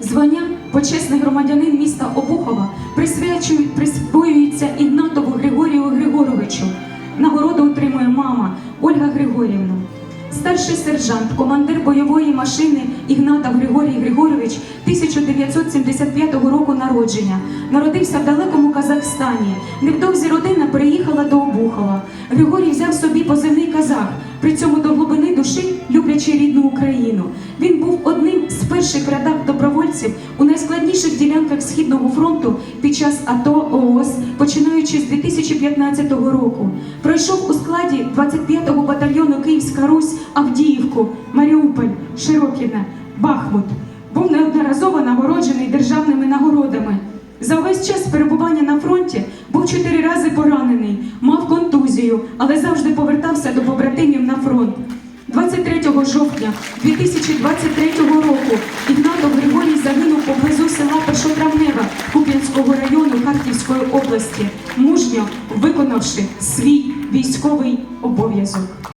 Звання почесний громадянин міста Обухова присвоюється Ігнатову Григорію Григоровичу. Нагороду отримує мама Ольга Григорівна. Старший сержант, командир бойової машини Ігнатов Григорій Григорович 1975 року народження. Народився в далекому Казахстані. Невдовзі родина переїхала до Обухова. Григорій взяв собі позивний казах, при цьому до глибини душі люблячи рідну Україну. Він був одним з перших рядах добровольців у найскладніших ділянках Східного фронту під час АТО ООС, починаючи з 2015 року. Пройшов у складі 25-го батальйону Київська Русь, Авдіївку, Маріуполь, Широкіне, Бахмут. Був неодноразово нагороджений державними нагородами. За увесь час перебування на фронті був чотири рази поранений, мав контузію, але завжди повертався до побратимів на фронт. 23 жовтня 2023 року Куп'янського району Харківської області, мужньо виконавши свій військовий обов'язок.